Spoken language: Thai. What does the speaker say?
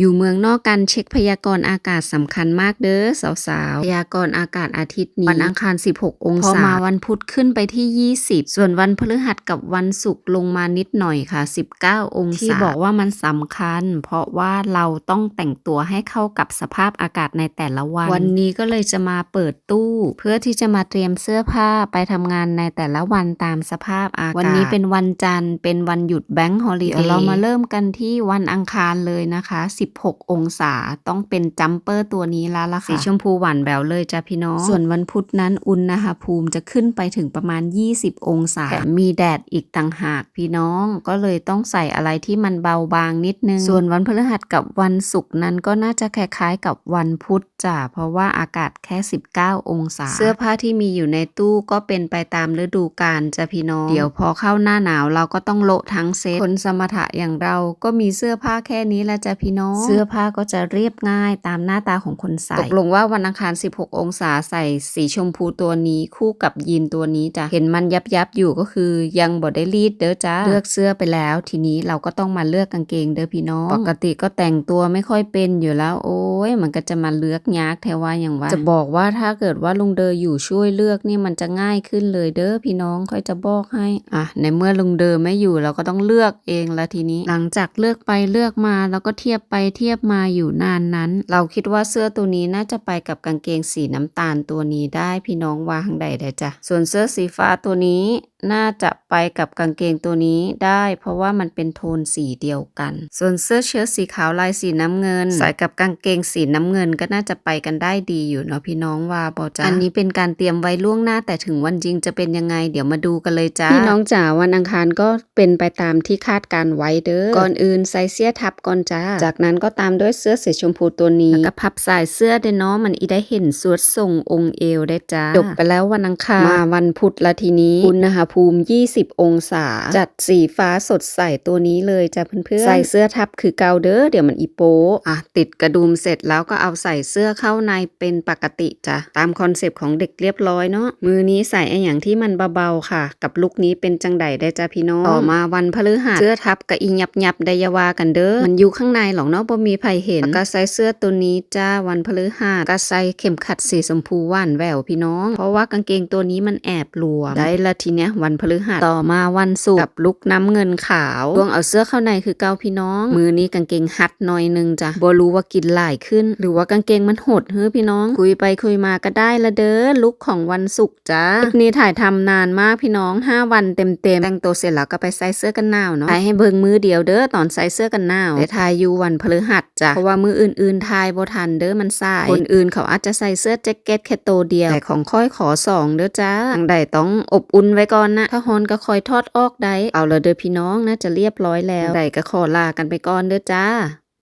อยู่เมืองนอกกันเช็คพยากรณ์อากาศสำคัญมากเด้อสาวๆ พยากรณ์อากาศอาทิตย์นี้ วันอังคาร 16 องศา พอมาวันพุธขึ้นไปที่ 20 ส่วนวันพฤหัสกับวันศุกร์ลงมานิดหน่อยค่ะ 19 องศา ที่บอกว่ามันสำคัญ เพราะว่าเราต้องแต่งตัวให้เข้ากับสภาพอากาศในแต่ละวัน วันนี้ก็เลยจะมาเปิดตู้ เพื่อที่จะมาเตรียมเสื้อผ้าไปทำงานในแต่ละวันตามสภาพอากาศ วันนี้เป็นวันจันทร์เป็นวันหยุดแบงค์ฮอลิเดย์เรามาเริ่มกันที่วันอังคารเลยนะคะ16 องศา ต้องเป็นจัมเปอร์ตัวนี้แล้วล่ะค่ะ สีชมพูหวานแหววเลยจ้ะพี่น้อง ส่วนวันพุธนั้นอุณหภูมิจะขึ้นไปถึงประมาณ 20 องศาแถมมีแดดอีกต่างหากพี่น้อง ก็เลยต้องใส่อะไรที่มันเบาบางนิดนึง ส่วนวันพฤหัสกับวันศุกร์นั้นก็น่าจะคล้ายๆกับวันพุธจ้ะ เพราะว่าอากาศแค่ 19 องศา เสื้อผ้าที่มีอยู่ในตู้ก็เป็นไปตามฤดูกาลจ้ะพี่น้อง เดี๋ยวพอเข้าหน้าหนาวเราก็ต้องโละทั้งเซต คนสมถะอย่างเราก็มีเสื้อผ้าแค่นี้แหละจ้ะพี่น้องเสื้อผ้าก็จะเรียบง่ายตามหน้าตาของคนใส่ตกลงว่าวันอังคาร 16 องศาใส่สีชมพูตัวนี้คู่กับยีนตัวนี้จ้ะเห็นมันยับยับๆอยู่ก็คือยังบ่ได้รีดเด้อจ้าเลือกเสื้อไปแล้ว ทีนี้เราก็ต้องมาเลือกกางเกงเด้อพี่น้อง ปกติก็แต่งตัวไม่ค่อยเป็นอยู่แล้ว โอ้ยมันก็จะมาเลือกยากแทว่าอย่างว่าจะบอกว่าถ้าเกิดว่าลุงเดออยู่ช่วยเลือกนี่มันจะง่ายขึ้นเลยเด้อพี่น้องค่อยจะบอกให้อะในเมื่อลุงเดอไม่อยู่เราก็ต้องเลือกเองละทีนี้ หลังจากเลือกไปเลือกมาแล้วก็เทียบไปเทียบมาอยู่นานนั้น เราคิดว่าเสื้อตัวนี้น่าจะไปกับกางเกงสีน้ำตาลตัวนี้ได้พี่น้องวางใดได้จ้ะส่วนเสื้อสีฟ้าตัวนี้น่าจะไปกับกางเกงตัวนี้ได้ เพราะว่ามันเป็นโทนสีเดียวกัน ส่วนเสื้อเชิ้ตสีขาวลายสีน้ำเงิน ใส่กับกางเกงสีน้ำเงินก็น่าจะไปกันได้ดีอยู่เนาะพี่น้องว่าบอจ้าอันนี้เป็นการเตรียมไว้ล่วงหน้าแต่ถึงวันจริงจะเป็นยังไง เดี๋ยวมาดูกันเลยจ้าพี่น้องจ๋าวันอังคารก็เป็นไปตามที่คาดการไว้เด้อก่อนอื่นใส่เสื้อทับก่อนจ้า จากนั้นก็ตามด้วยเสื้อสีชมพูตัวนี้แล้วก็พับสายเสื้อเด้เนาะมันอีได้เห็นสวดทรงองค์เอวได้จ้าจบไปแล้ววันอังคารมาวันพุธละทีนี้อุณหภูมิ 20 องศา จัดสีฟ้าสดใสตัวนี้เลยจ้ะเพื่อนๆ ใส่เสื้อทับคือเกาเด้อเดี๋ยวมันอีโปะอะติดกระดุมเสร็จแล้วก็เอาใส่เสื้อเข้าในเป็นปกติจ้ะตามคอนเซปต์ของเด็กเรียบร้อยเนาะมือนี้ใส่ไออย่างที่มันเบาๆค่ะ กับลุคนี้เป็นจังไดได้จ้ะพี่น้องต่อมาวันพฤหัสเสื้อทับกับอียับยับๆไดอยาวากันเด้อมันอยู่ข้างในหรอกเนาะบ่มีใครเห็นแล้วก็ใส่เสื้อตัวนี้จ้าวันพฤหัสก็ใส่เข็มขัดสีชมพูหวานแหววพี่น้อง เพราะว่ากางเกงตัวนี้มันแอบหลวมได้ละทีเนี้ยวันพฤหัสต่อมาวันศุกร์กับลุกน้ำเงินขาวดวงเอาเสื้อเข้าในคือเกาพี่น้อง มือนี้กางเกงฮัดหน่อยหนึงจ้ะบ่รู้ว่ากินหลายขึ้น หรือว่ากางเกงมันหดเฮ้อพี่น้อง คุยไปคุยมาก็ได้ละเด้อลุกของวันศุกร์จ้าคลิปนี้ถ่ายทำนานมากพี่น้อง 5 วันเต็มๆแต่งตัวเสร็จแล้วก็ไปใส่เสื้อกันหนาวเนาะถ่ายให้เบิงมือเดียวเด้อตอนใส่เสื้อกันหนาวแต่ถ่ายอยู่วันพฤหัสจ้ะเพราะว่ามืออื่นๆถ่ายบ่ทันเด้อมันสายคนอื่นเขาอาจจะใส่เสื้อแจ็คเก็ตแค่ตัวเดียวแต่ของค่อยขอสองเด้อจ้าทางใดต้องอบอุ่นไว้ก่อนนะถ้าฮอนก็คอยทอดออกได้ เอาละเด้อพี่น้องน่าจะเรียบร้อยแล้ว ได้ก็ขอลากันไปก่อนเด้อจ้า